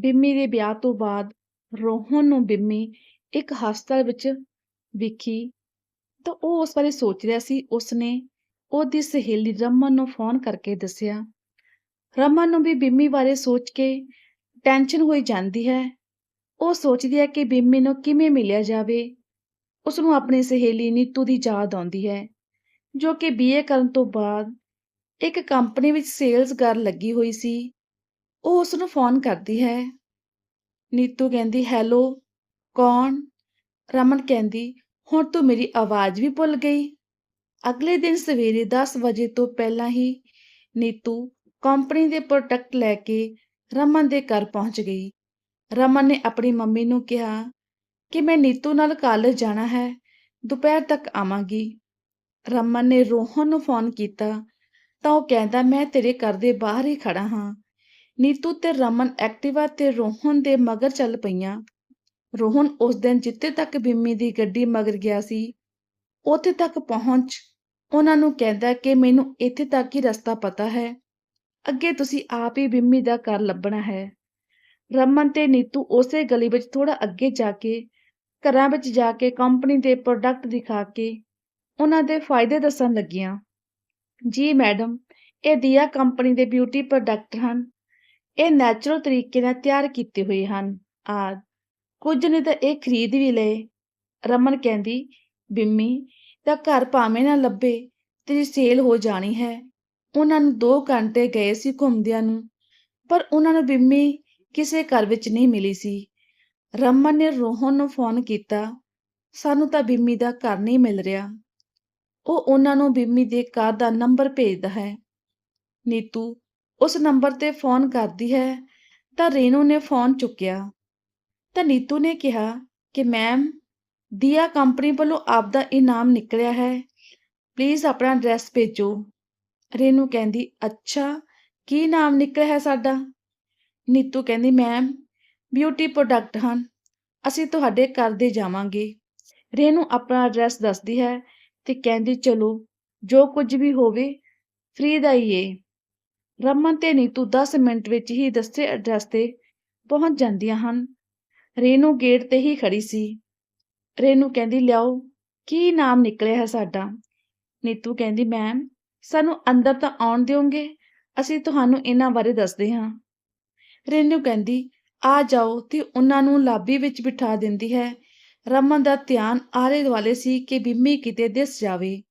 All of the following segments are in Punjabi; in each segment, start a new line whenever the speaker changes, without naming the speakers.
ਬਿੰਮੀ ਦੇ ਵਿਆਹ ਤੋਂ ਬਾਅਦ ਰੋਹਨ ਨੂੰ ਬਿੰਮੀ ਇੱਕ ਹਸਪਤਾਲ ਵਿੱਚ ਵਿਖੀ ਤਾਂ ਉਹ ਉਸ ਬਾਰੇ ਸੋਚ ਰਿਹਾ ਸੀ। ਉਸਨੇ ਉਹਦੀ ਸਹੇਲੀ ਰਮਨ ਨੂੰ ਫੋਨ ਕਰਕੇ ਦੱਸਿਆ, ਰਮਨ ਨੂੰ ਵੀ ਬਿੰਮੀ ਬਾਰੇ ਸੋਚ ਕੇ ਟੈਨਸ਼ਨ ਹੋਈ ਜਾਂਦੀ ਹੈ। ਉਹ ਸੋਚਦੀ ਹੈ ਕਿ ਬਿੰਮੀ ਨੂੰ ਕਿਵੇਂ ਮਿਲਿਆ ਜਾਵੇ। ਉਸ ਨੂੰ ਆਪਣੀ ਸਹੇਲੀ ਨੀਤੂ ਦੀ ਯਾਦ ਆਉਂਦੀ ਹੈ, ਜੋ ਕਿ ਬੀਏ ਕਰਨ ਤੋਂ ਬਾਅਦ ਇੱਕ ਕੰਪਨੀ ਵਿੱਚ ਸੇਲਸ ਗਰਲ ਲੱਗੀ ਹੋਈ ਸੀ। ਉਹ ਉਸ ਨੂੰ ਫੋਨ ਕਰਦੀ ਹੈ। ਨੀਤੂ ਕਹਿੰਦੀ, ਹੈਲੋ, ਕੌਣ? ਰਮਨ ਕਹਿੰਦੀ, ਹੁਣ ਤੂੰ ਮੇਰੀ ਆਵਾਜ਼ ਵੀ ਭੁੱਲ ਗਈ। ਅਗਲੇ ਦਿਨ ਸਵੇਰੇ 10 ਵਜੇ ਤੋਂ ਪਹਿਲਾਂ ਹੀ ਨੀਤੂ ਕੰਪਨੀ ਦੇ ਪ੍ਰੋਡਕਟ ਲੈ ਕੇ ਰਮਨ ਦੇ ਘਰ ਪਹੁੰਚ ਗਈ। ਰਮਨ ਨੇ ਆਪਣੀ ਮੰਮੀ ਨੂੰ ਕਿਹਾ ਕਿ ਮੈਂ ਨੀਤੂ ਨਾਲ ਕਾਲਜ ਜਾਣਾ ਹੈ, ਦੁਪਹਿਰ ਤੱਕ ਆਵਾਂਗੀ। ਰਮਨ ਨੇ ਰੋਹਨ ਨੂੰ ਫੋਨ ਕੀਤਾ ਤਾਂ ਉਹ ਕਹਿੰਦਾ, ਮੈਂ ਤੇਰੇ ਘਰ ਦੇ ਬਾਹਰ ਹੀ ਖੜਾ ਹਾਂ। ਨੀਤੂ ਤੇ ਰਮਨ ਐਕਟਿਵਾ ਤੇ ਰੋਹਨ ਦੇ ਮਗਰ ਚੱਲ ਪਈਆਂ। ਰੋਹਨ ਉਸ ਦਿਨ ਜਿੱਥੇ ਤੱਕ ਬਿੰਮੀ ਦੀ ਗੱਡੀ ਮਗਰ ਗਿਆ ਸੀ, ਉੱਥੇ ਤੱਕ ਪਹੁੰਚ ਉਹਨਾਂ ਨੂੰ ਕਹਿੰਦਾ ਕਿ ਮੈਨੂੰ ਇੱਥੇ ਤੱਕ ਹੀ ਰਸਤਾ ਪਤਾ ਹੈ। ਅੱਗੇ ਤੁਸੀਂ ਆਪ ਹੀ ਬਿੰਮੀ ਦਾ ਘਰ ਲੱਭਣਾ ਹੈ। ਰਮਨ ਤੇ ਨੀਤੂ ਉਸੇ ਗਲੀ ਵਿੱਚ ਥੋੜਾ ਅੱਗੇ ਜਾ ਕੇ, ਘਰਾਂ ਵਿੱਚ ਜਾ ਕੇ ਕੰਪਨੀ ਦੇ ਪ੍ਰੋਡਕਟ ਦਿਖਾ ਕੇ ਉਹਨਾਂ ਦੇ ਫਾਇਦੇ ਦੱਸਣ ਲੱਗੀਆਂ। ਜੀ ਮੈਡਮ, ਇਹ ਦੀਆ ਕੰਪਨੀ ਦੇ ਬਿਊਟੀ ਪ੍ਰੋਡਕਟ ਹਨ। ਇਹ ਨੈਚੁਰਲ ਤਰੀਕੇ ਨਾਲ ਤਿਆਰ ਕੀਤੇ ਹੋਏ ਹਨ। ਆਦ ਕੁਝ ਨੇ ਤਾਂ ਇਹ ਖਰੀਦ ਵੀ ਲਏ। ਰਮਨ ਕਹਿੰਦੀ, ਬਿੰਮੀ, ਤਾਂ ਘਰ ਭਾਵੇਂ ਨਾ ਲੱਭੇ, ਤੇਰੀ ਸੇਲ ਹੋ ਜਾਣੀ ਹੈ। ਉਹਨਾਂ ਨੂੰ 2 ਘੰਟੇ ਗਏ ਸੀ ਘੁੰਮਦਿਆਂ ਨੂੰ, ਪਰ ਉਹਨਾਂ ਨੂੰ ਬਿੰਮੀ ਕਿਸੇ ਘਰ ਵਿੱਚ ਨਹੀਂ ਮਿਲੀ ਸੀ। ਰਮਨ ਨੇ ਰੋਹਨ ਨੂੰ ਫੋਨ ਕੀਤਾ। ਸਾਨੂੰ ਤਾਂ ਬਿੰਮੀ ਦਾ ਘਰ ਨਹੀਂ ਮਿਲ ਰਿਹਾ। ਉਹ ਉਹਨਾਂ ਨੂੰ ਬਿੰਮੀ ਦੇ ਘਰ ਦਾ ਨੰਬਰ ਭੇਜਦਾ ਹੈ। ਨੀਤੂ ਉਸ ਨੰਬਰ ਤੇ ਫੋਨ ਕਰਦੀ ਹੈ, ਤਾਂ ਰੇਨੂ ਨੇ ਫੋਨ ਚੁੱਕਿਆ। ਤਾਂ ਨੀਤੂ ਨੇ ਕਿਹਾ ਕਿ, ਮੈਮ, ਦੀਆ ਕੰਪਨੀ ਵੱਲੋਂ ਆਪ ਦਾ ਇਨਾਮ ਨਿਕਲਿਆ ਹੈ। ਪਲੀਜ਼ ਆਪਣਾ ਐਡਰੈਸ ਭੇਜੋ। ਰੇਨੂ ਕਹਿੰਦੀ, ਅੱਛਾ, ਕੀ ਨਾਮ ਨਿਕਲਿਆ ਹੈ ਸਾਡਾ? ਨੀਤੂ ਕਹਿੰਦੀ, ਮੈਮ, ਬਿਊਟੀ ਪ੍ਰੋਡਕਟ ਹਨ। ਅਸੀਂ ਤੁਹਾਡੇ ਘਰ ਦੇ ਜਾਵਾਂਗੇ। ਰੇਨੂ ਆਪਣਾ ਐਡਰੈਸ ਦੱਸਦੀ ਹੈ ਤੇ ਕਹਿੰਦੀ, ਚਲੋ, ਜੋ ਕੁਝ ਵੀ ਹੋਵੇ, ਫ੍ਰੀ ਦਾ ਹੀ ਏ। ਰਮਨ ਤੇ ਨੀਤੂ 10 ਮਿੰਟ ਵਿੱਚ ਹੀ ਦੱਸੇ ਐਡਰੈਸ ਤੇ ਪਹੁੰਚ ਜਾਂਦੀਆਂ ਹਨ। ਰੇਨੂ ਗੇਟ ਤੇ ਹੀ ਖੜੀ ਸੀ। ਰੇਨੂ ਕਹਿੰਦੀ, ਲਿਆਓ, ਕੀ ਨਾਮ ਨਿਕਲਿਆ ਹੈ ਸਾਡਾ? ਨੀਤੂ ਕਹਿੰਦੀ, ਮੈਮ, ਸਾਨੂੰ ਅੰਦਰ ਤਾਂ ਆਉਣ ਦਿਓਗੇ, ਅਸੀਂ ਤੁਹਾਨੂੰ ਇਹਨਾਂ ਬਾਰੇ ਦੱਸਦੇ ਹਾਂ। ਰੇਨੂ ਕਹਿੰਦੀ, ਆ ਜਾਓ, ਤੇ ਉਹਨਾਂ ਨੂੰ ਲਾਬੀ ਵਿੱਚ ਬਿਠਾ ਦਿੰਦੀ ਹੈ। ਰਮਨ ਦਾ ਧਿਆਨ ਆਲੇ ਦੁਆਲੇ ਸੀ ਕਿ ਬਿੰਮੀ ਕਿਤੇ ਦਿਸ ਜਾਵੇ।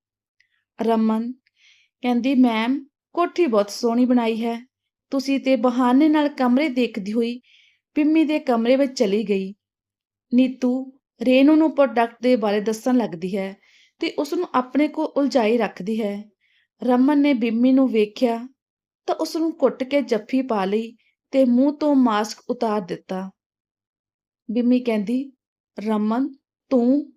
ਰਮਨ ਕਹਿੰਦੀ, ਮੈਮ ਕੋਠੀ ਬਹੁਤ ਸੋਹਣੀ ਬਣਾਈ ਹੈ। ਤੁਸੀਂ ਤੇ ਬਹਾਨੇ ਨਾਲ ਕਮਰੇ ਦੇਖਦੀ ਹੋਈ ਬਿੰਮੀ ਦੇ ਕਮਰੇ ਵਿੱਚ ਚਲੀ ਗਈ। ਨੀਤੂ, ਰੇਨੂ ਨੂੰ ਪ੍ਰੋਡਕਟ ਦੇ ਬਾਰੇ ਦੱਸਣ ਲੱਗਦੀ ਹੈ ਤੇ ਉਸ ਨੂੰ ਆਪਣੇ ਕੋਲ ਉਲਝਾਈ ਰੱਖਦੀ ਹੈ। ਰਮਨ ਨੇ ਬਿੰਮੀ ਨੂੰ ਵੇਖਿਆ ਤਾਂ ਉਸ ਨੂੰ ਘੁੱਟ ਕੇ ਜੱਫੀ ਪਾ ਲਈ ਤੇ ਮੂੰਹ ਤੋਂ ਮਾਸਕ ਉਤਾਰ ਦਿੱਤਾ। ਬਿੰਮੀ ਕਹਿੰਦੀ, ਰਮਨ, ਤੂੰ?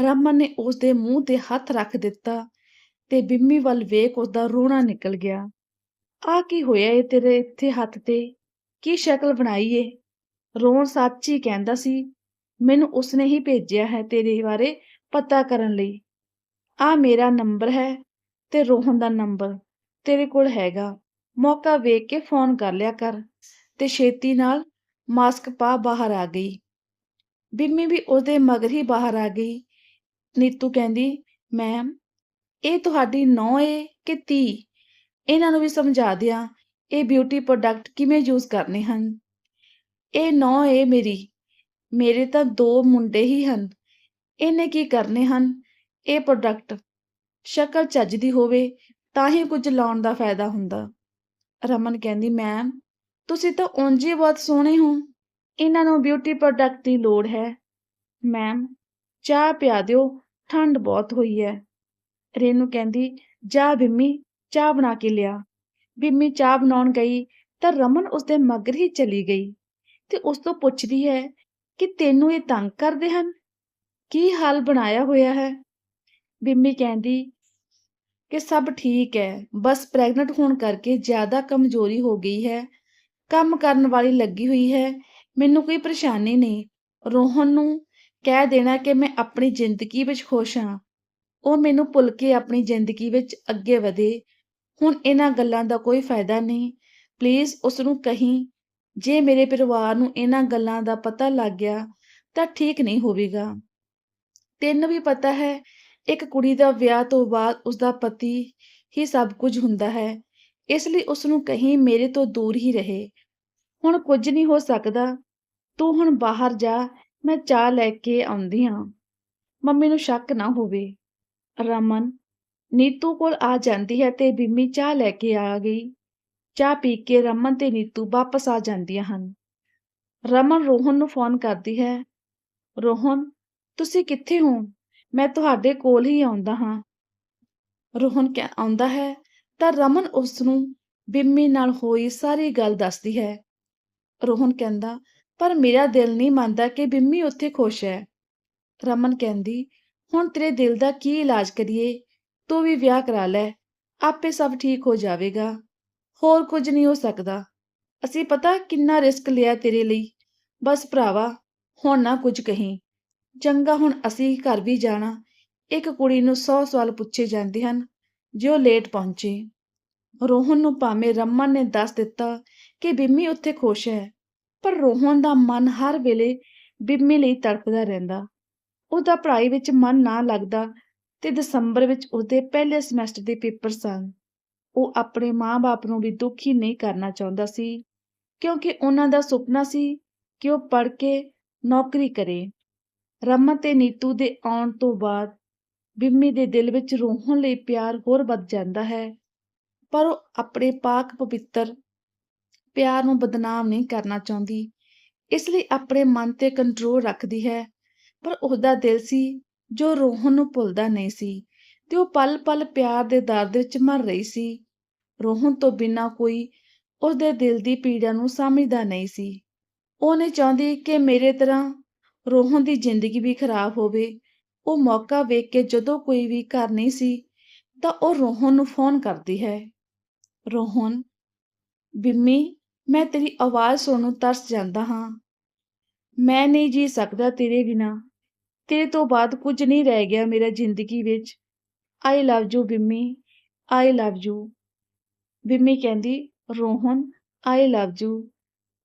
ਰਮਨ ਨੇ ਉਸ ਦੇ ਮੂੰਹ ਤੇ ਹੱਥ ਰੱਖ ਦਿੱਤਾ ਤੇ ਬਿੰਮੀ ਵੱਲ ਵੇਖ ਉਸਦਾ ਰੋਣਾ ਨਿਕਲ ਗਿਆ। ਆ ਕੀ ਹੋਇਆ ਏ ਤੇਰੇ ਇੱਥੇ ਹੱਥ ਤੇ? ਕੀ ਸ਼ਕਲ ਬਣਾਈ ਏ? ਰੋਣ ਸੱਚ ਹੀ ਕਹਿੰਦਾ ਸੀ, ਮੈਨੂੰ ਉਸਨੇ ਹੀ ਭੇਜਿਆ ਹੈ ਤੇਰੇ ਬਾਰੇ ਪਤਾ ਕਰਨ ਲਈ। ਆ ਮੇਰਾ ਨੰਬਰ ਹੈ ਤੇ ਰੋਹਨ ਦਾ ਨੰਬਰ ਤੇਰੇ ਕੋਲ ਹੈਗਾ। ਮੌਕਾ ਵੇਖ ਕੇ ਫੋਨ ਕਰ ਲਿਆ ਕਰ। ਤੇ ਛੇਤੀ ਨਾਲ ਮਾਸਕ ਪਾ ਬਾਹਰ ਆ ਗਈ। ਬਿੰਮੀ ਵੀ ਉਹਦੇ ਮਗਰ ਹੀ ਬਾਹਰ ਆ ਗਈ। ਨੀਤੂ ਕਹਿੰਦੀ, ਮੈਮ ਇਹ ਤੁਹਾਡੀ ਨੌ ਏ ਕਿ ਧੀ ਇਹਨਾਂ ਨੂੰ ਵੀ ਸਮਝਾ ਦਿਆਂ, ਇਹ ਬਿਊਟੀ ਪ੍ਰੋਡਕਟ ਕਿਵੇਂ ਯੂਜ਼ ਕਰਨੇ ਹਨ? ਇਹ ਨੌ ਏ ਮੇਰੀ, ਮੇਰੇ ਤਾਂ ਦੋ ਮੁੰਡੇ ਹੀ ਹਨ। ਇਹਨੇ ਕੀ ਕਰਨੇ ਹਨ? ਇਹ ਪ੍ਰੋਡਕਟ ਸ਼ਕਲ ਚੱਜਦੀ ਹੋਵੇ ਤਾਂ ਹੀ ਕੁਝ ਲਾਉਣ ਦਾ ਫਾਇਦਾ ਹੁੰਦਾ। ਰਮਨ ਕਹਿੰਦੀ ਮੈਮ ਤੁਸੀਂ ਤਾਂ ਉਂਝ ਹੀ ਬਹੁਤ ਸੋਹਣੇ ਹੋ। ਇਹਨਾਂ ਨੂੰ ਬਿਊਟੀ ਪ੍ਰੋਡਕਟ ਦੀ ਲੋੜ ਹੈ। ਮੈਮ ਚਾਹ ਪਿਆ ਦਿਓ, ਠੰਡ ਬਹੁਤ ਹੋਈ ਹੈ। ਰੇਨੂ ਕਹਿੰਦੀ, ਜਾ ਬਿੰਮੀ ਚਾਹ ਬਣਾ ਕੇ ਲਿਆ। ਬਿੰਮੀ ਚਾਹ ਬਣਾਉਣ ਗਈ ਤਾਂ ਰਮਨ ਉਸਦੇ ਮਗਰ ਹੀ ਚਲੀ ਗਈ ਤੇ ਉਸ ਤੋਂ ਪੁੱਛਦੀ ਹੈ ਕਿ ਤੈਨੂੰ ਇਹ ਤੰਗ ਕਰਦੇ ਹਨ? ਕੀ ਹਾਲ ਬਣਾਇਆ ਹੋਇਆ ਹੈ? ਬਿੰਮੀ ਕਹਿੰਦੀ ਕਿ ਸਭ ਠੀਕ ਹੈ, ਬਸ ਪ੍ਰੈਗਨੈਂਟ ਹੋਣ ਕਰਕੇ ਜ਼ਿਆਦਾ ਕਮਜ਼ੋਰੀ ਹੋ ਗਈ ਹੈ, ਕੰਮ ਕਰਨ ਵਾਲੀ ਲੱਗੀ ਹੋਈ ਹੈ, ਮੈਨੂੰ ਕੋਈ ਪਰੇਸ਼ਾਨੀ ਨਹੀਂ। ਰੋਹਨ ਨੂੰ ਕਹਿ ਦੇਣਾ ਕਿ ਮੈਂ ਆਪਣੀ ਜ਼ਿੰਦਗੀ ਵਿੱਚ ਖੁਸ਼ ਹਾਂ। ਉਹ ਮੈਨੂੰ ਭੁੱਲ ਕੇ ਆਪਣੀ ਜ਼ਿੰਦਗੀ ਵਿੱਚ ਅੱਗੇ ਵਧੇ। ਹੁਣ ਇਹਨਾਂ ਗੱਲਾਂ ਦਾ ਕੋਈ ਫਾਇਦਾ ਨਹੀਂ। ਪਲੀਜ਼ ਉਸ ਨੂੰ ਕਹੀਂ, ਜੇ ਮੇਰੇ ਪਰਿਵਾਰ ਨੂੰ ਇਹਨਾਂ ਗੱਲਾਂ ਦਾ ਪਤਾ ਲੱਗ ਗਿਆ, ਤਾਂ ਠੀਕ ਨਹੀਂ ਹੋਵੇਗਾ। ਤੈਨੂੰ ਵੀ ਪਤਾ ਹੈ, ਇੱਕ ਕੁੜੀ ਦਾ ਵਿਆਹ ਤੋਂ ਬਾਅਦ ਉਸਦਾ ਪਤੀ ਹੀ ਸਭ ਕੁਝ ਹੁੰਦਾ ਹੈ। ਇਸ ਲਈ ਉਸ ਨੂੰ ਕਹੀਂ, ਮੇਰੇ ਤੋਂ ਦੂਰ ਹੀ ਰਹੇ। ਹੁਣ ਕੁਝ ਨਹੀਂ ਹੋ ਸਕਦਾ। ਤੂੰ ਹੁਣ ਬਾਹਰ ਜਾ, ਮੈਂ ਚਾਹ ਲੈ ਕੇ ਆਉਂਦੀ ਹਾਂ। ਮੰਮੀ ਨੂੰ ਸ਼ੱਕ ਨਾ ਹੋਵੇ। ਰਮਨ, ਨੀਤੂ ਕੋਲ ਆ ਜਾਂਦੀ ਹੈ ਤੇ ਬਿੰਮੀ ਚਾਹ ਲੈ ਕੇ ਆ ਗਈ। ਚਾਹ ਪੀ ਕੇ ਰਮਨ ਤੇ ਨੀਤੂ ਵਾਪਸ ਆ ਜਾਂਦੀਆਂ ਹਨ। ਰਮਨ ਰੋਹਨ ਨੂੰ ਫੋਨ ਕਰਦੀ ਹੈ, ਰੋਹਨ, ਤੁਸੀਂ ਕਿੱਥੇ ਹੋ? ਮੈਂ ਤੁਹਾਡੇ ਕੋਲ ਹੀ ਆਉਂਦਾ ਹਾਂ। ਰੋਹਨ ਕਹਿ, ਆਉਂਦਾ ਹੈ? ਤਾਂ ਰਮਨ ਉਸ ਨੂੰ ਬਿੰਮੀ ਨਾਲ ਹੋਈ ਸਾਰੀ ਗੱਲ ਦੱਸਦੀ ਹੈ। ਰੋਹਨ ਕਹਿੰਦਾ, ਪਰ ਮੇਰਾ ਦਿਲ ਨਹੀਂ ਮੰਨਦਾ ਕਿ ਬਿੰਮੀ ਉੱਥੇ ਖੁਸ਼ ਹੈ। ਰਮਨ ਕਹਿੰਦੀ ਹੁਣ ਤੇਰੇ ਦਿਲ ਦਾ ਕੀ ਇਲਾਜ ਕਰੀਏ? ਤੂੰ ਵੀ ਵਿਆਹ ਕਰਾ ਲੈ, ਆਪੇ ਸਭ ਠੀਕ ਹੋ ਜਾਵੇਗਾ। ਹੋਰ ਕੁਝ ਨਹੀਂ ਹੋ ਸਕਦਾ। ਅਸੀਂ ਪਤਾ ਕਿੰਨਾ ਰਿਸਕ ਲਿਆ ਤੇਰੇ ਲਈ। ਬਸ ਭਰਾਵਾ, ਹੁਣ ਨਾ ਕੁਝ ਕਹੀਂ। ਚੰਗਾ ਹੁਣ ਅਸੀਂ ਘਰ ਵੀ ਜਾਣਾ। ਇੱਕ ਕੁੜੀ ਨੂੰ 100 ਸਵਾਲ ਪੁੱਛੇ ਜਾਂਦੇ ਹਨ, ਜੋ ਲੇਟ ਪਹੁੰਚੇ। ਰੋਹਨ ਨੂੰ ਭਾਵੇਂ ਰਮਨ ਨੇ ਦੱਸ ਦਿੱਤਾ ਕਿ ਬਿੰਮੀ ਉੱਥੇ ਖੁਸ਼ ਹੈ, ਪਰ ਰੋਹਨ ਦਾ ਮਨ ਹਰ ਵੇਲੇ ਬਿੰਮੀ ਲਈ ਤੜਪਦਾ ਰਹਿੰਦਾ। ਉਹਦਾ ਪੜ੍ਹਾਈ ਵਿੱਚ ਮਨ ਨਾ ਲੱਗਦਾ ਤੇ ਦਸੰਬਰ ਵਿੱਚ ਉਹਦੇ ਪਹਿਲੇ ਸਮੈਸਟਰ ਦੇ ਪੇਪਰ ਸਨ। ਉਹ ਆਪਣੇ ਮਾਂ-ਬਾਪ ਨੂੰ ਵੀ ਦੁਖੀ ਨਹੀਂ ਕਰਨਾ ਚਾਹੁੰਦਾ ਸੀ, ਕਿਉਂਕਿ ਉਹਨਾਂ ਦਾ ਸੁਪਨਾ ਸੀ ਕਿ ਉਹ ਪੜ੍ਹ ਕੇ ਨੌਕਰੀ ਕਰੇ। ਰਮਨ ਤੇ ਨੀਤੂ ਦੇ ਆਉਣ ਤੋਂ ਬਾਅਦ ਬਿੰਮੀ ਦੇ ਦਿਲ ਵਿੱਚ ਰੋਹਣ ਲਈ ਪਿਆਰ ਹੋਰ ਵੱਧ ਜਾਂਦਾ ਹੈ, ਪਰ ਉਹ ਆਪਣੇ ਪਾਕ ਪਵਿੱਤਰ ਪਿਆਰ ਨੂੰ ਬਦਨਾਮ ਨਹੀਂ ਕਰਨਾ ਚਾਹੁੰਦੀ, ਇਸ ਲਈ ਆਪਣੇ ਮਨ ਤੇ ਕੰਟਰੋਲ ਰੱਖਦੀ ਹੈ ਪਰ ਉਹਦਾ ਦਿਲ ਸੀ ਜੋ ਰੋਹਨ ਨੂੰ ਭੁੱਲਦਾ ਨਹੀਂ ਸੀ ਤੇ ਉਹ ਪਲ-ਪਲ ਪਿਆਰ ਦੇ ਦਰਦ ਵਿੱਚ ਮਰ ਰਹੀ ਸੀ। ਰੋਹਨ ਤੋਂ ਬਿਨਾਂ ਕੋਈ ਉਸਦੇ ਦਿਲ ਦੀ ਪੀੜਾ ਨੂੰ ਸਮਝਦਾ ਨਹੀਂ ਸੀ। ਉਹਨੇ ਚਾਹੁੰਦੀ ਕਿ ਮੇਰੇ ਤਰ੍ਹਾਂ ਰੋਹਨ ਦੀ ਜ਼ਿੰਦਗੀ ਵੀ ਖਰਾਬ ਹੋਵੇ। ਉਹ ਮੌਕਾ ਵੇਖ ਕੇ ਜਦੋਂ ਕੋਈ ਵੀ ਘਰ ਨਹੀਂ ਸੀ ਤਾਂ ਉਹ ਰੋਹਨ ਨੂੰ ਫੋਨ ਕਰਦੀ ਹੈ। ਰੋਹਨ, ਬਿੰਮੀ, ਮੈਂ ਤੇਰੀ ਆਵਾਜ਼ ਸੁਣਨ ਨੂੰ ਤਰਸ ਜਾਂਦਾ ਹਾਂ। ਮੈਂ ਨਹੀਂ ਜੀ ਸਕਦਾ ਤੇਰੇ ਬਿਨਾ। ਤੇਰੇ ਤੋਂ ਬਾਅਦ ਕੁਝ ਨਹੀਂ ਰਹਿ ਗਿਆ ਮੇਰਾ ਜ਼ਿੰਦਗੀ ਵਿੱਚ। I love you Bimmi I love you Bimmi ਕਹਿੰਦੀ, Rohan I love you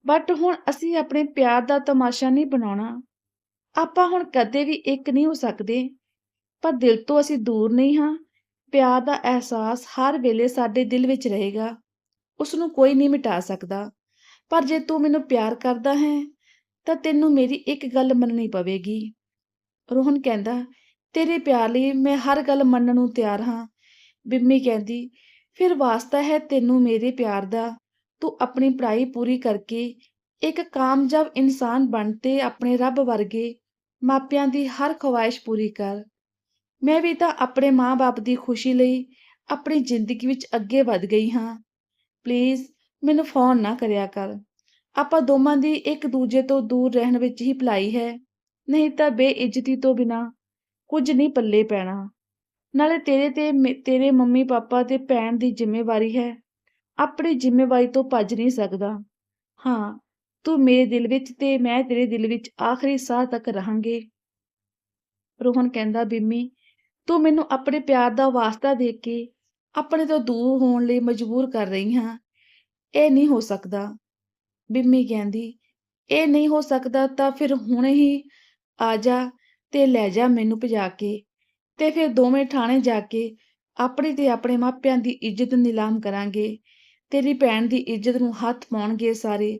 but ਹੁਣ ਅਸੀਂ ਆਪਣੇ ਪਿਆਰ ਦਾ ਤਮਾਸ਼ਾ ਨਹੀਂ ਬਣਾਉਣਾ। ਆਪਾਂ ਹੁਣ ਕਦੇ ਵੀ ਇੱਕ ਨਹੀਂ ਹੋ ਸਕਦੇ। ਪਰ ਦਿਲ ਤੋਂ ਅਸੀਂ ਦੂਰ ਨਹੀਂ ਹਾਂ। ਪਿਆਰ ਦਾ ਅਹਿਸਾਸ ਹਰ ਵੇਲੇ ਸਾਡੇ ਦਿਲ ਵਿੱਚ ਰਹੇਗਾ। ਉਸ ਨੂੰ ਕੋਈ ਨਹੀਂ ਮਿਟਾ ਸਕਦਾ। ਪਰ ਜੇ ਤੂੰ ਮੈਨੂੰ ਪਿਆਰ ਕਰਦਾ ਹੈ, ਤਾਂ ਤੈਨੂੰ ਮੇਰੀ ਇੱਕ ਗੱਲ ਮੰਨਣੀ ਪਵੇਗੀ। ਰੋਹਨ ਕਹਿੰਦਾ, ਤੇਰੇ ਪਿਆਰ ਲਈ ਮੈਂ ਹਰ ਗੱਲ ਮੰਨਣ ਨੂੰ ਤਿਆਰ ਹਾਂ। ਬਿੰਮੀ ਕਹਿੰਦੀ, ਫਿਰ ਵਾਸਤਾ ਹੈ ਤੈਨੂੰ ਮੇਰੇ ਪਿਆਰ ਦਾ। ਤੂੰ ਆਪਣੀ ਪੜ੍ਹਾਈ ਪੂਰੀ ਕਰਕੇ ਇੱਕ ਕਾਮਯਾਬ ਇਨਸਾਨ ਬਣ ਤੇ ਆਪਣੇ ਰੱਬ ਵਰਗੇ ਮਾਪਿਆਂ ਦੀ ਹਰ ਖਵਾਇਸ਼ ਪੂਰੀ ਕਰ। ਮੈਂ ਵੀ ਤਾਂ ਆਪਣੇ ਮਾਂ-ਬਾਪ ਦੀ ਖੁਸ਼ੀ ਲਈ ਆਪਣੀ ਜ਼ਿੰਦਗੀ ਵਿੱਚ ਅੱਗੇ ਵਧ ਗਈ ਹਾਂ। ਪਲੀਜ਼, ਮੈਨੂੰ ਫੋਨ ਨਾ ਕਰਿਆ ਕਰ। ਆਪਾਂ ਦੋਵਾਂ ਦੀ ਇੱਕ ਦੂਜੇ ਤੋਂ ਦੂਰ ਰਹਿਣ ਵਿੱਚ ਹੀ ਭਲਾਈ ਹੈ। ਨਹੀਂ ਤਾਂ ਬੇਇੱਜ਼ਤੀ ਤੋਂ ਬਿਨਾ ਕੁਝ ਨਹੀਂ ਪੱਲੇ ਪੈਣਾ। ਨਾਲੇ ਤੇਰੇ ਤੇ ਤੇਰੇ ਮੰਮੀ ਪਾਪਾ ਤੇ ਭੈਣ ਦੀ ਜ਼ਿੰਮੇਵਾਰੀ ਹੈ। ਆਪਣੀ ਜ਼ਿੰਮੇਵਾਰੀ ਤੋਂ ਭੱਜ ਨਹੀਂ ਸਕਦਾ। ਹਾਂ, ਤੂੰ ਮੇਰੇ ਦਿਲ ਵਿੱਚ ਤੇ ਮੈਂ ਤੇਰੇ ਦਿਲ ਵਿੱਚ ਆਖਰੀ ਸਾਹ ਤੱਕ ਰਹਾਂਗੇ। ਰੋਹਨ ਕਹਿੰਦਾ, ਬਿੰਮੀ, ਤੂੰ ਮੈਨੂੰ ਆਪਣੇ ਪਿਆਰ ਦਾ ਵਾਸਤਾ ਦੇ ਕੇ ਆਪਣੇ ਤੋਂ ਦੂਰ ਹੋਣ ਲਈ ਮਜਬੂਰ ਕਰ ਰਹੀ ਹਾਂ। ਇਹ ਨਹੀਂ ਹੋ ਸਕਦਾ। ਬਿੰਮੀ ਕਹਿੰਦੀ, ਇਹ ਨਹੀਂ ਹੋ ਸਕਦਾ ਤਾਂ ਫਿਰ ਹੁਣੇ ਹੀ ਆ ਜਾ ਤੇ ਲੈ ਜਾ ਮੈਨੂੰ ਭਜਾ ਕੇ ਤੇ ਫਿਰ ਦੋਵੇਂ ਥਾਣੇ ਜਾ ਕੇ ਆਪਣੇ ਤੇ ਆਪਣੇ ਮਾਪਿਆਂ ਦੀ ਇੱਜ਼ਤ ਨਿਲਾਮ ਕਰਾਂਗੇ। ਤੇਰੀ ਭੈਣ ਦੀ ਇੱਜ਼ਤ ਨੂੰ ਹੱਥ ਪਾਉਣਗੇ ਸਾਰੇ।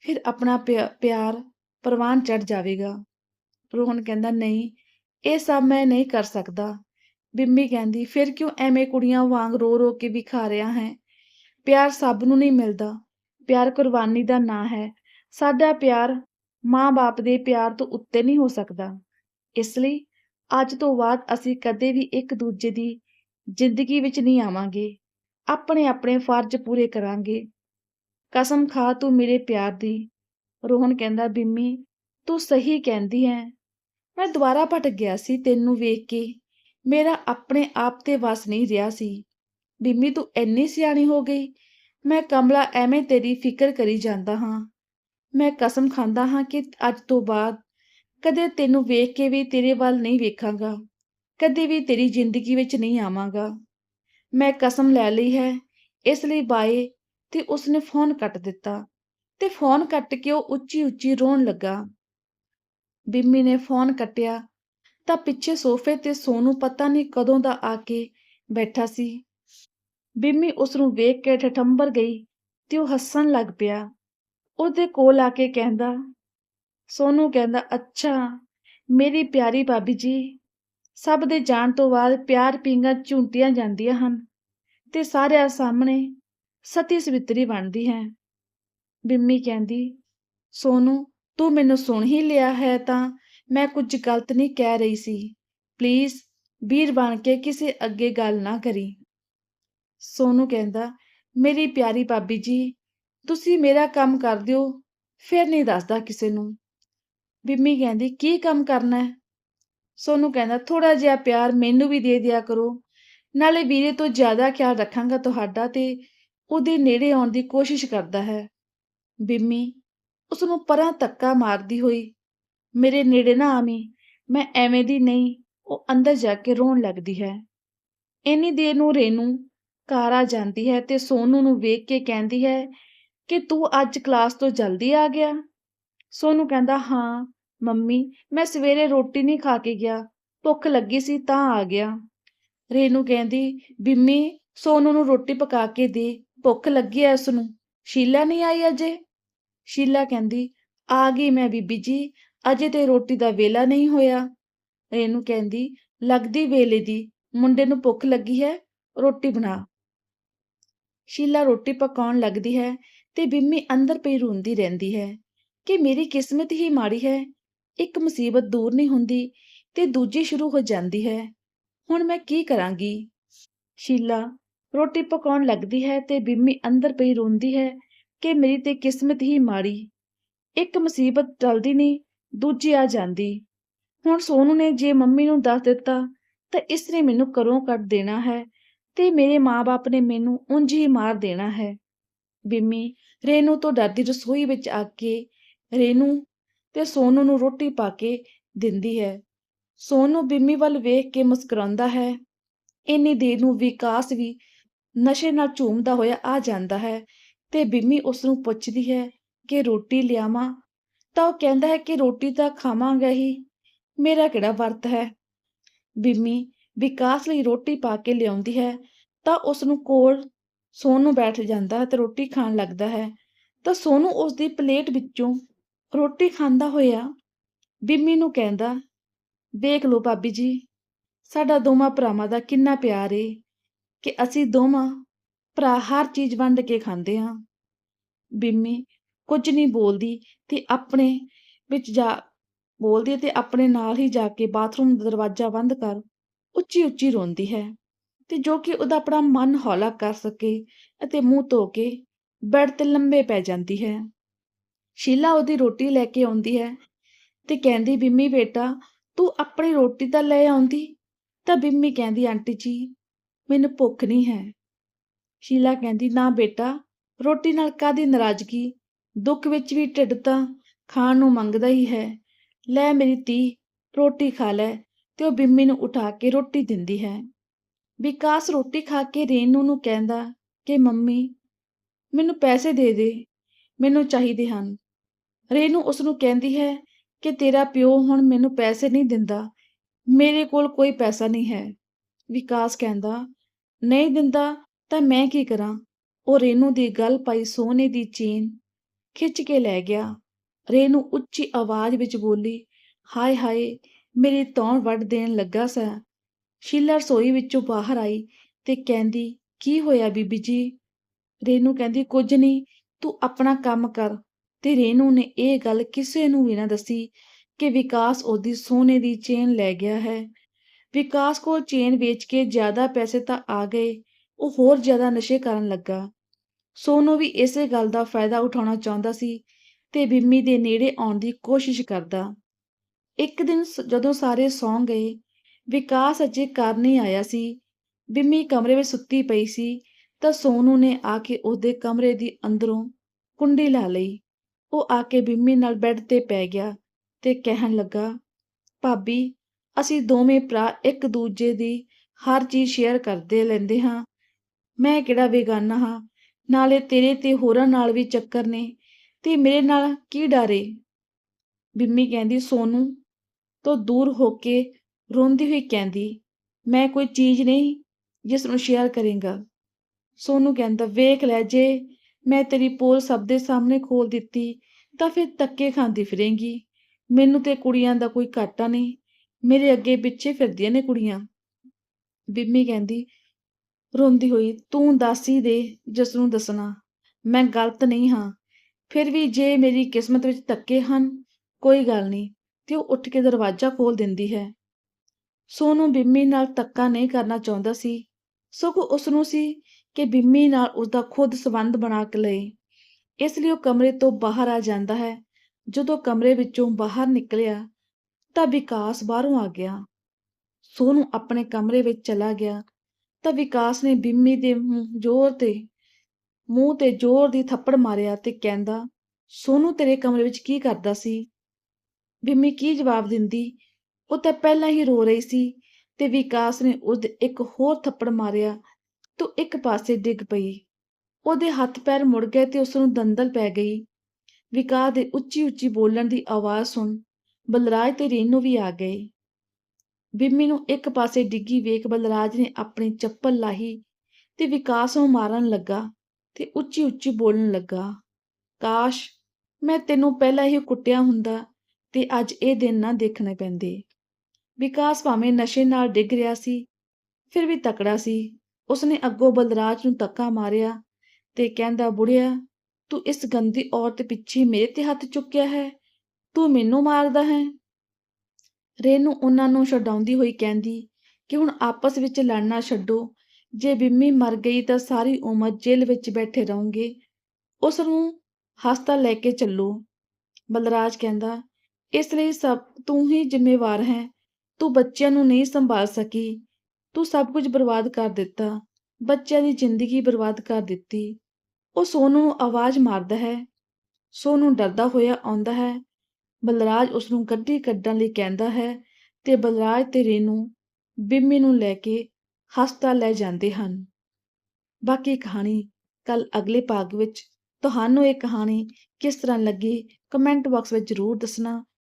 ਫਿਰ ਆਪਣਾ ਪਿਆ- ਪਿਆਰ, ਪ੍ਰਵਾਨ ਚੜ ਜਾਵੇਗਾ। ਰੋਹਨ ਕਹਿੰਦਾ, ਨਹੀਂ, ਇਹ ਸਭ ਮੈਂ ਨਹੀਂ ਕਰ ਸਕਦਾ। ਬਿੰਮੀ ਕਹਿੰਦੀ, ਫਿਰ ਕਿਉਂ ਐਵੇਂ ਕੁੜੀਆਂ ਵਾਂਗ ਰੋ ਰੋ ਕੇ ਵਿਖਾ ਰਿਹਾ ਹੈ? ਪਿਆਰ ਸਭ ਨੂੰ ਨਹੀਂ ਮਿਲਦਾ। ਪਿਆਰ ਕੁਰਬਾਨੀ ਦਾ ਨਾਂ ਹੈ। ਸਾਡਾ ਪਿਆਰ ਮਾਂ-ਬਾਪ ਦੇ ਪਿਆਰ ਤੋਂ ਉੱਤੇ ਨਹੀਂ ਹੋ ਸਕਦਾ। ਇਸ ਲਈ ਅੱਜ ਤੋਂ ਬਾਅਦ ਅਸੀਂ ਕਦੇ ਵੀ ਇੱਕ ਦੂਜੇ ਦੀ ਜ਼ਿੰਦਗੀ ਵਿੱਚ ਨਹੀਂ ਆਵਾਂਗੇ। ਆਪਣੇ ਆਪਣੇ ਫਰਜ਼ ਪੂਰੇ ਕਰਾਂਗੇ। ਕਸਮ ਖਾ ਤੂੰ ਮੇਰੇ ਪਿਆਰ ਦੀ। ਰੋਹਨ ਕਹਿੰਦਾ, ਬਿੰਮੀ, ਤੂੰ ਸਹੀ ਕਹਿੰਦੀ ਹੈ ਮੈਂ ਦੁਬਾਰਾ ਭਟਕ ਗਿਆ ਸੀ ਤੈਨੂੰ ਵੇਖ ਕੇ। ਮੇਰਾ ਆਪਣੇ ਆਪ ਤੇ ਵਸ ਨਹੀਂ ਰਿਹਾ ਸੀ। ਬਿੰਮੀ, ਤੂੰ ਇੰਨੀ ਸਿਆਣੀ ਹੋ ਗਈ। ਮੈਂ ਕਮਲਾ ਐਵੇਂ ਤੇਰੀ ਫਿਕਰ ਕਰੀ ਜਾਂਦਾ ਹਾਂ। ਮੈਂ ਕਸਮ ਖਾਂਦਾ ਹਾਂ ਕਿ ਅੱਜ ਤੋਂ ਬਾਅਦ ਕਦੇ ਤੈਨੂੰ ਵੇਖ ਕੇ ਵੀ ਤੇਰੇ ਵੱਲ ਨਹੀਂ ਵੇਖਾਂਗਾ, ਕਦੇ ਵੀ ਤੇਰੀ ਜ਼ਿੰਦਗੀ ਵਿੱਚ ਨਹੀਂ ਆਵਾਂਗਾ ਮੈਂ ਕਸਮ ਲੈ ਲਈ ਹੈ, ਇਸ ਲਈ ਬਾਏ ਤੇ ਉਸਨੇ ਫੋਨ ਕੱਟ ਦਿੱਤਾ ਤੇ ਫੋਨ ਕੱਟ ਕੇ ਉਹ ਉੱਚੀ-ਉੱਚੀ ਰੋਣ ਲੱਗਾ। ਬਿੰਮੀ ਨੇ ਫੋਨ ਕੱਟਿਆ ਤਾਂ ਪਿੱਛੇ ਸੋਫੇ ਤੇ ਸੋਨੂ ਪਤਾ ਨਹੀਂ ਕਦੋਂ ਦਾ ਆ ਕੇ ਬੈਠਾ ਸੀ। ਬਿੰਮੀ ਉਸ ਨੂੰ ਵੇਖ ਕੇ ਠਠੰਬਰ ਗਈ ਤੇ ਉਹ ਹੱਸਣ ਲੱਗ ਪਿਆ। ਉਹਦੇ ਕੋਲ ਆ ਕੇ ਕਹਿੰਦਾ, ਸੋਨੂੰ ਕਹਿੰਦਾ ਅੱਛਾ ਮੇਰੀ ਪਿਆਰੀ ਭਾਬੀ ਜੀ ਸਭ ਦੇ ਜਾਣ ਤੋਂ ਬਾਅਦ ਪਿਆਰ ਪੀਂਘਾਂ ਝੂਟੀਆਂ ਜਾਂਦੀਆਂ ਹਨ ਤੇ ਸਾਰਿਆਂ ਸਾਹਮਣੇ ਸਤੀ ਸਵਿਤਰੀ ਬਣਦੀ ਹੈ। ਬਿੰਮੀ ਕਹਿੰਦੀ, ਸੋਨੂੰ ਤੂੰ ਮੈਨੂੰ ਸੁਣ ਹੀ ਲਿਆ ਹੈ ਤਾਂ ਮੈਂ ਕੁਝ ਗਲਤ ਨਹੀਂ ਕਹਿ ਰਹੀ ਸੀ। ਪਲੀਜ਼ ਵੀਰ ਬਣ ਕੇ ਕਿਸੇ ਅੱਗੇ ਗੱਲ ਨਾ ਕਰੀ। ਸੋਨੂੰ ਕਹਿੰਦਾ, ਮੇਰੀ ਪਿਆਰੀ ਭਾਬੀ ਜੀ ਤੁਸੀਂ ਮੇਰਾ ਕੰਮ ਕਰ ਦਿਓ, ਫਿਰ ਨਹੀਂ ਦੱਸਦਾ ਕਿਸੇ ਨੂੰ। ਬਿੰਮੀ ਕਹਿੰਦੀ, ਕੀ ਕੰਮ ਕਰਨਾ ਹੈ? ਸੋਨੂ ਕਹਿੰਦਾ ਥੋੜਾ ਜਿਹਾ ਪਿਆਰ ਮੈਨੂੰ ਵੀ ਦੇ ਦਿਆ ਕਰੋ ਨਾਲੇ ਵੀਰੇ ਤੋਂ ਜ਼ਿਆਦਾ ਖਿਆਲ ਰੱਖਾਂਗਾ ਤੁਹਾਡਾ ਤੇ ਉਹਦੇ ਨੇੜੇ ਆਉਣ ਦੀ ਕੋਸ਼ਿਸ਼ ਕਰਦਾ ਹੈ। ਬਿੰਮੀ ਉਸ ਨੂੰ ਪਰਾਂ ਧੱਕਾ ਮਾਰਦੀ ਹੋਈ, ਮੇਰੇ ਨੇੜੇ ਨਾ ਆਵੀਂ ਮੈਂ ਐਵੇਂ ਦੀ ਨਹੀਂ, ਉਹ ਅੰਦਰ ਜਾ ਕੇ ਰੋਣ ਲੱਗਦੀ ਹੈ। ਇੰਨੀ ਦੇਰ ਨੂੰ ਰੇਨੂ ਕਾਰ ਆ ਜਾਂਦੀ ਹੈ ਤੇ ਸੋਨੂ ਨੂੰ ਵੇਖ ਕੇ ਕਹਿੰਦੀ ਹੈ ਕਿ ਤੂੰ ਅੱਜ ਕਲਾਸ ਤੋਂ ਜਲਦੀ ਆ ਗਿਆ। ਸੋਨੂੰ ਕਹਿੰਦਾ, ਹਾਂ, ਮੰਮੀ, ਮੈਂ ਸਵੇਰੇ ਰੋਟੀ ਨਹੀਂ ਖਾ ਕੇ ਗਿਆ, ਭੁੱਖ ਲੱਗੀ ਸੀ ਤਾਂ ਆ ਗਿਆ। ਰੇਨੂ ਕਹਿੰਦੀ, ਬਿੰਮੀ, ਸੋਨੂੰ ਨੂੰ ਰੋਟੀ ਪਕਾ ਕੇ ਦੇ, ਭੁੱਖ ਲੱਗੀ ਐ ਉਸ ਨੂੰ ਸ਼ੀਲਾ ਨਹੀਂ ਆਈ ਅਜੇ। ਸ਼ੀਲਾ ਕਹਿੰਦੀ, ਆ ਗਈ ਮੈਂ ਬੀਬੀ ਜੀ, ਅਜੇ ਤੇ ਰੋਟੀ ਦਾ ਵੇਲਾ ਨਹੀਂ ਹੋਇਆ। ਰੇਨੂ ਕਹਿੰਦੀ, ਲੱਗਦੀ ਵੇਲੇ ਦੀ, ਮੁੰਡੇ ਨੂੰ ਭੁੱਖ ਲੱਗੀ ਹੈ, ਰੋਟੀ ਬਣਾ। ਸ਼ੀਲਾ ਰੋਟੀ ਪਕਾਉਣ ਲੱਗਦੀ ਹੈ ਤੇ ਬਿੰਮੀ ਅੰਦਰ ਪਈ ਰੋਂਦੀ ਰਹਿੰਦੀ ਹੈ ਕਿ ਮੇਰੀ ਕਿਸਮਤ ਹੀ ਮਾੜੀ ਹੈ, ਇੱਕ ਮੁਸੀਬਤ ਦੂਰ ਨਹੀਂ ਹੁੰਦੀ ਤੇ ਦੂਜੀ ਸ਼ੁਰੂ ਹੋ ਜਾਂਦੀ ਹੈ ਹੁਣ ਮੈਂ ਕੀ ਕਰਾਂਗੀ। ਸ਼ੀਲਾ, ਰੋਟੀ ਪਕਾਉਣ ਲੱਗਦੀ ਹੈ ਤੇ ਬਿੰਮੀ ਅੰਦਰ ਪਈ ਰੋਂਦੀ ਹੈ ਕਿ ਮੇਰੀ ਤੇ ਕਿਸਮਤ ਹੀ ਮਾੜੀ, ਇੱਕ ਮੁਸੀਬਤ ਟਲਦੀ ਨਹੀਂ, ਦੂਜੀ ਆ ਜਾਂਦੀ। ਹੁਣ ਸੋਨੂ ਨੇ ਜੇ ਮੰਮੀ ਨੂੰ ਦੱਸ ਦਿੱਤਾ, ਤਾਂ ਇਸ ਨੇ ਮੈਨੂੰ ਘਰੋਂ ਕੱਢ ਦੇਣਾ ਹੈ ਤੇ ਮੇਰੇ ਮਾਂ-ਬਾਪ ਨੇ ਮੈਨੂੰ ਉਂਝ ਹੀ ਮਾਰ ਦੇਣਾ ਹੈ। ਬਿੰਮੀ ਰੇਨੂ ਤੋਂ ਡਰਦੀ ਰਸੋਈ ਵਿੱਚ ਆ ਕੇ ਰੇਨੂ ਤੇ ਸੋਨੂ ਨੂੰ ਰੋਟੀ ਪਾ ਕੇ ਦਿੰਦੀ ਹੈ। ਸੋਨੂ ਬਿੰਮੀ ਵੱਲ ਵੇਖ ਕੇ ਮੁਸਕਰਾਉਂਦਾ ਹੈ। ਇੰਨੀ ਦੇਰ ਨੂੰ ਵਿਕਾਸ ਵੀ ਨਸ਼ੇ ਨਾਲ ਝੂਮਦਾ ਹੋਇਆ ਆ ਜਾਂਦਾ ਹੈ ਤੇ ਬਿੰਮੀ ਉਸ ਨੂੰ ਪੁੱਛਦੀ ਹੈ ਕਿ ਰੋਟੀ ਲਿਆਵਾਂ ਤਾਂ ਉਹ ਕਹਿੰਦਾ ਹੈ ਕਿ ਰੋਟੀ ਤਾਂ ਖਾਵਾਂਗਾ ਹੀ ਮੇਰਾ ਕਿਹੜਾ ਵਰਤ ਹੈ। ਬਿੰਮੀ ਵਿਕਾਸ ਲਈ ਰੋਟੀ ਪਾ ਕੇ ਲਿਆਉਂਦੀ ਹੈ ਤਾਂ ਉਸ ਨੂੰ ਕੋਲ ਸੋਨੂ ਬੈਠ ਜਾਂਦਾ ਹੈ ਤੇ ਰੋਟੀ ਖਾਣ ਲੱਗਦਾ ਹੈ, ਤਾਂ ਸੋਨੂੰ ਉਸ ਦੀ ਪਲੇਟ ਵਿੱਚੋਂ ਰੋਟੀ ਖਾਂਦਾ ਹੋਇਆ ਬਿੰਮੀ ਨੂੰ ਕਹਿੰਦਾ, ਦੇਖ ਲਓ ਭਾਬੀ ਜੀ, ਸਾਡਾ ਦੋਵਾਂ ਭਰਾਵਾਂ ਦਾ ਕਿੰਨਾ ਪਿਆਰ ਏ ਕਿ ਅਸੀਂ ਦੋਵਾਂ ਭਰਾ ਹਰ ਚੀਜ਼ ਵੰਡ ਕੇ ਖਾਂਦੇ ਹਾਂ। ਬਿੰਮੀ ਕੁਝ ਨਹੀਂ ਬੋਲਦੀ ਤੇ ਆਪਣੇ ਵਿੱਚ ਜਾ ਬੋਲਦੀ ਹੈ ਤੇ ਆਪਣੇ ਨਾਲ ਹੀ ਜਾ ਕੇ ਬਾਥਰੂਮ ਦਾ ਦਰਵਾਜ਼ਾ ਬੰਦ ਕਰ ਉੱਚੀ-ਉੱਚੀ ਰੋਂਦੀ ਹੈ ਤੇ ਜੋ ਕਿ ਉਹਦਾ ਆਪਣਾ ਮਨ ਹੌਲਾ ਕਰ ਸਕੇ ਅਤੇ ਮੂੰਹ ਧੋ ਕੇ ਬੈੱਡ ਤੇ ਲੰਬੇ ਪੈ ਜਾਂਦੀ ਹੈ। ਸ਼ੀਲਾ ਉਹਦੀ ਰੋਟੀ ਲੈ ਕੇ ਆਉਂਦੀ ਹੈ ਤੇ ਕਹਿੰਦੀ, ਬਿੰਮੀ ਬੇਟਾ, ਤੂੰ ਆਪਣੀ ਰੋਟੀ ਤਾਂ ਲੈ ਆਉਂਦੀ ਤਾਂ ਬਿੰਮੀ ਕਹਿੰਦੀ, ਆਂਟੀ ਜੀ, ਮੈਨੂੰ ਭੁੱਖ ਨਹੀਂ ਹੈ। ਸ਼ੀਲਾ ਕਹਿੰਦੀ, ਨਾ ਬੇਟਾ, ਰੋਟੀ ਨਾਲ ਕਾਹਦੀ ਨਾਰਾਜ਼ਗੀ ਦੁੱਖ ਵਿੱਚ ਵੀ ਢਿੱਡ ਤਾਂ ਖਾਣ ਨੂੰ ਮੰਗਦਾ ਹੀ ਹੈ ਲੈ ਮੇਰੀ ਧੀ, ਰੋਟੀ ਖਾ ਲੈ ਤੇ ਉਹ ਬਿੰਮੀ ਨੂੰ ਉਠਾ ਕੇ ਰੋਟੀ ਦਿੰਦੀ ਹੈ। ਵਿਕਾਸ ਰੋਟੀ ਖਾ ਕੇ ਰੇਨੂ ਨੂੰ ਕਹਿੰਦਾ ਕਿ ਮੰਮੀ, ਮੈਨੂੰ ਪੈਸੇ ਦੇ ਦੇ, ਮੈਨੂੰ ਚਾਹੀਦੇ ਹਨ। ਰੇਨੂ ਉਸ ਨੂੰ ਕਹਿੰਦੀ ਹੈ ਕਿ ਤੇਰਾ ਪਿਓ ਹੁਣ ਮੈਨੂੰ ਪੈਸੇ ਨਹੀਂ ਦਿੰਦਾ, ਮੇਰੇ ਕੋਲ ਕੋਈ ਪੈਸਾ ਨਹੀਂ ਹੈ। ਵਿਕਾਸ ਕਹਿੰਦਾ, ਨਹੀਂ ਦਿੰਦਾ ਤਾਂ ਮੈਂ ਕੀ ਕਰਾਂ ਉਹ ਰੇਨੂ ਦੀ ਗੱਲ ਪਾਈ ਸੋਨੇ ਦੀ ਚੇਨ ਖਿੱਚ ਕੇ ਲੈ ਗਿਆ। ਰੇਨੂ ਉੱਚੀ ਆਵਾਜ਼ ਵਿੱਚ ਬੋਲੀ, ਹਾਏ ਹਾਏ, ਮੇਰੀ ਤੌਣ ਵੱਢ ਦੇਣ ਲੱਗਾ ਸਾ। ਸ਼ੀਲਾ ਰਸੋਈ ਵਿੱਚੋਂ ਬਾਹਰ ਆਈ ਤੇ ਕਹਿੰਦੀ, ਕੀ ਹੋਇਆ ਬੀਬੀ ਜੀ। ਰੇਨੂ ਕਹਿੰਦੀ, ਕੁਝ ਨਹੀਂ, ਤੂੰ ਆਪਣਾ ਕੰਮ ਕਰ ਤੇ ਰੇਨੂ ਨੇ ਇਹ ਗੱਲ ਕਿਸੇ ਨੂੰ ਵੀ ਨਾ ਦੱਸੀ ਕਿ ਵਿਕਾਸ ਉਹਦੀ ਸੋਨੇ ਦੀ ਚੇਨ ਲੈ ਗਿਆ ਹੈ। ਵਿਕਾਸ ਕੋਲ ਚੇਨ ਵੇਚ ਕੇ ਜ਼ਿਆਦਾ ਪੈਸੇ ਤਾਂ ਆ ਗਏ, ਉਹ ਹੋਰ ਜ਼ਿਆਦਾ ਨਸ਼ੇ ਕਰਨ ਲੱਗਾ। ਸੋਨੂ ਵੀ ਇਸੇ ਗੱਲ ਦਾ ਫਾਇਦਾ ਉਠਾਉਣਾ ਚਾਹੁੰਦਾ ਸੀ ਤੇ ਬਿੰਮੀ ਦੇ ਨੇੜੇ ਆਉਣ ਦੀ ਕੋਸ਼ਿਸ਼ ਕਰਦਾ। ਇੱਕ ਦਿਨ ਜਦੋਂ ਸਾਰੇ ਸੌਂ ਗਏ ਵਿਕਾਸ ਅਜੇ ਘਰ ਨਹੀਂ ਆਇਆ ਸੀ। ਬਿੰਮੀ ਕਮਰੇ ਵਿੱਚ ਸੁੱਤੀ ਪਈ ਸੀ ਤਾਂ ਸੋਨੂ ਨੇ ਆ ਕੇ ਉਹਦੇ ਕਮਰੇ ਦੀ ਅੰਦਰੋਂ ਕੁੰਡੀ ਲਾ ਲਈ। ਉਹ ਆ ਕੇ ਬਿੰਮੀ ਨਾਲ ਬੈੱਡ ਤੇ ਪੈ ਗਿਆ ਤੇ ਕਹਿਣ ਲੱਗਾ, ਭਾਬੀ, ਅਸੀਂ ਦੋਵੇਂ ਭਰਾ ਇੱਕ ਦੂਜੇ ਦੀ ਹਰ ਚੀਜ਼ ਸ਼ੇਅਰ ਕਰਦੇ ਲੈਂਦੇ ਹਾਂ। ਮੈਂ ਕਿਹੜਾ ਬੇਗਾਨਾ ਹਾਂ ਨਾਲੇ ਤੇਰੇ ਤੇ ਹੋਰਾਂ ਨਾਲ ਵੀ ਚੱਕਰ ਨੇ ਤੇ ਮੇਰੇ ਨਾਲ ਕੀ ਡਰ ਬਿੰਮੀ ਕਹਿੰਦੀ, ਸੋਨੂੰ, ਤੋਂ ਦੂਰ ਹੋ ਕੇ ਰੋਂਦੀ ਹੋਈ ਕਹਿੰਦੀ, ਮੈਂ ਕੋਈ ਚੀਜ਼ ਨਹੀਂ ਜਿਸ ਨੂੰ ਸ਼ੇਅਰ ਕਰੇਗਾ। ਸੋਨੂੰ ਕਹਿੰਦਾ, ਵੇਖ ਲੈ, ਜੇ ਮੈਂ ਤੇਰੀ ਪੋਲ ਸਭ ਦੇ ਸਾਹਮਣੇ ਖੋਲ ਦਿੱਤੀ, ਤਾਂ ਫਿਰ ਧੱਕੇ ਖਾਂਦੀ ਫਿਰੇਂਗੀ। ਮੈਨੂੰ ਤੇ ਕੁੜੀਆਂ ਦਾ ਕੋਈ ਘਾਟਾ ਨਹੀਂ, ਮੇਰੇ ਅੱਗੇ ਪਿੱਛੇ ਫਿਰਦੀਆਂ ਨੇ ਕੁੜੀਆਂ। ਬਿੰਮੀ ਕਹਿੰਦੀ, ਰੋਂਦੀ ਹੋਈ, ਤੂੰ ਦੱਸ ਹੀ ਦੇ ਜਿਸ ਨੂੰ ਦੱਸਣਾ। ਮੈਂ ਗਲਤ ਨਹੀਂ ਹਾਂ। ਫਿਰ ਵੀ ਜੇ ਮੇਰੀ ਕਿਸਮਤ ਵਿੱਚ ਧੱਕੇ ਹਨ, ਕੋਈ ਗੱਲ ਨਹੀਂ, ਤੇ ਉਹ ਉੱਠ ਕੇ ਦਰਵਾਜ਼ਾ ਖੋਲ ਦਿੰਦੀ ਹੈ। ਸੋਨੂੰ ਬਿੰਮੀ ਨਾਲ ਧੱਕਾ ਨਹੀਂ ਕਰਨਾ ਚਾਹੁੰਦਾ ਸੀ। ਸਗੋਂ ਉਸ ਨੂੰ ਸੀ ਕਿ ਬਿੰਮੀ ਨਾਲ ਉਸਦਾ ਖੁਦ ਸੰਬੰਧ ਬਣਾ ਕੇ ਲਏ। ਇਸ ਲਈ ਉਹ ਕਮਰੇ ਤੋਂ ਬਾਹਰ ਆ ਜਾਂਦਾ ਹੈ। ਜਦੋਂ ਕਮਰੇ ਵਿੱਚੋਂ ਬਾਹਰ ਨਿਕਲਿਆ ਤਾਂ ਵਿਕਾਸ ਬਾਹਰੋਂ ਆ ਗਿਆ। ਸੋਨੂੰ ਆਪਣੇ ਕਮਰੇ ਵਿੱਚ ਚਲਾ ਗਿਆ ਤਾਂ ਵਿਕਾਸ ਨੇ ਬਿੰਮੀ ਦੇ ਮੂੰਹ ਜ਼ੋਰ ਤੇ, ਮੂੰਹ ਤੇ ਜ਼ੋਰ ਦੀ ਥੱਪੜ ਮਾਰਿਆ ਤੇ ਕਹਿੰਦਾ, ਸੋਨੂੰ ਤੇਰੇ ਕਮਰੇ ਵਿੱਚ ਕੀ ਕਰਦਾ ਸੀ? ਬਿੰਮੀ ਕੀ ਜਵਾਬ ਦਿੰਦੀ? ਉਹ ਤਾਂ ਪਹਿਲਾਂ ਹੀ ਰੋ ਰਹੀ ਸੀ ਤੇ ਵਿਕਾਸ ਨੇ ਉਹਦੇ ਇੱਕ ਹੋਰ ਥੱਪੜ ਮਾਰਿਆ ਤੋ ਇੱਕ ਪਾਸੇ ਡਿੱਗ ਪਈ। ਉਹਦੇ ਹੱਥ ਪੈਰ ਮੁੜ ਗਏ ਤੇ ਉਸ ਨੂੰ ਦੰਦਲ ਪੈ ਗਈ। ਵਿਕਾਸ ਦੇ ਉੱਚੀ ਉੱਚੀ ਬੋਲਣ ਦੀ ਆਵਾਜ਼ ਸੁਣ ਬਲਰਾਜ ਤੇ ਰੀਨੂ ਵੀ ਆ ਗਏ। ਬਿੰਮੀ ਨੂੰ ਇੱਕ ਪਾਸੇ ਡਿੱਗੀ ਵੇਖ ਬਲਰਾਜ ਨੇ ਆਪਣੀ ਚੱਪਲ ਲਾਹੀ ਤੇ ਵਿਕਾਸ ਨੂੰ ਮਾਰਨ ਲੱਗਾ ਤੇ ਉੱਚੀ ਉੱਚੀ ਬੋਲਣ ਲੱਗਾ, ਕਾਸ਼ ਮੈਂ ਤੈਨੂੰ ਪਹਿਲਾਂ ਹੀ ਕੁੱਟਿਆ ਹੁੰਦਾ ਤੇ ਅੱਜ ਇਹ ਦਿਨ ਨਾ ਦੇਖਣੇ ਪੈਂਦੇ। ਵਿਕਾਸ ਭਾਵੇਂ ਨਸ਼ੇ ਨਾਲ ਡਿੱਗ ਰਿਹਾ ਸੀ, ਫਿਰ ਵੀ ਤਕੜਾ ਸੀ। ਉਸਨੇ ਅੱਗੋਂ ਬਲਰਾਜ ਨੂੰ ਧੱਕਾ ਮਾਰਿਆ ਤੇ ਕਹਿੰਦਾ, ਬੁੜਿਆ, ਤੂੰ ਇਸ ਗੰਦੀ ਔਰਤ ਪਿੱਛੇ ਮੇਰੇ ਤੇ ਹੱਥ ਚੁੱਕਿਆ ਹੈ। ਤੂੰ ਮੈਨੂੰ ਮਾਰਦਾ ਹੈ। ਰੇਨੂ ਉਹਨਾਂ ਨੂੰ ਛਡਾਉਂਦੀ ਹੋਈ ਕਹਿੰਦੀ ਕਿ ਹੁਣ ਆਪਸ ਵਿੱਚ ਲੜਨਾ ਛੱਡੋ। ਜੇ ਬਿੰਮੀ ਮਰ ਗਈ ਤਾਂ ਸਾਰੀ ਉਮਰ ਜੇਲ੍ਹ ਵਿੱਚ ਬੈਠੇ ਰਹੋਗੇ। ਉਸ ਨੂੰ ਹਸਪਤਾਲ ਲੈ ਕੇ ਚੱਲੋ। ਬਲਰਾਜ ਕਹਿੰਦਾ, ਇਸ ਲਈ ਸਭ ਤੂੰ ਹੀ ਜ਼ਿੰਮੇਵਾਰ ਹੈ। ਤੂੰ ਬੱਚਿਆਂ ਨੂੰ ਨਹੀਂ ਸੰਭਾਲ ਸਕੀ। ਤੂੰ ਸਭ ਕੁਝ ਬਰਬਾਦ ਕਰ ਦਿੱਤਾ। ਬੱਚਿਆਂ ਦੀ ਜ਼ਿੰਦਗੀ ਬਰਬਾਦ ਕਰ ਦਿੱਤੀ। ਉਹ ਸੋਨੂੰ ਨੂੰ ਆਵਾਜ਼ ਮਾਰਦਾ ਹੈ। ਸੋਨੂੰ ਡਰਦਾ ਹੋਇਆ ਆਉਂਦਾ ਹੈ। ਬਲਰਾਜ ਉਸ ਨੂੰ ਗੱਡੀ ਕੱਢਣ ਲਈ ਕਹਿੰਦਾ ਹੈ ਤੇ ਬਲਰਾਜ ਤੇ ਰੇਨੂ ਬਿੰਮੀ ਨੂੰ ਲੈ ਕੇ ਹਸਪਤਾਲ ਲੈ ਜਾਂਦੇ ਹਨ। ਬਾਕੀ ਕਹਾਣੀ ਕੱਲ ਅਗਲੇ ਭਾਗ ਵਿੱਚ। ਤੁਹਾਨੂੰ ਇਹ ਕਹਾਣੀ ਕਿਸ ਤਰ੍ਹਾਂ ਲੱਗੀ? ਕਮੈਂਟ ਬਾਕਸ ਵਿੱਚ ਜ਼ਰੂਰ ਦੱਸਣਾ।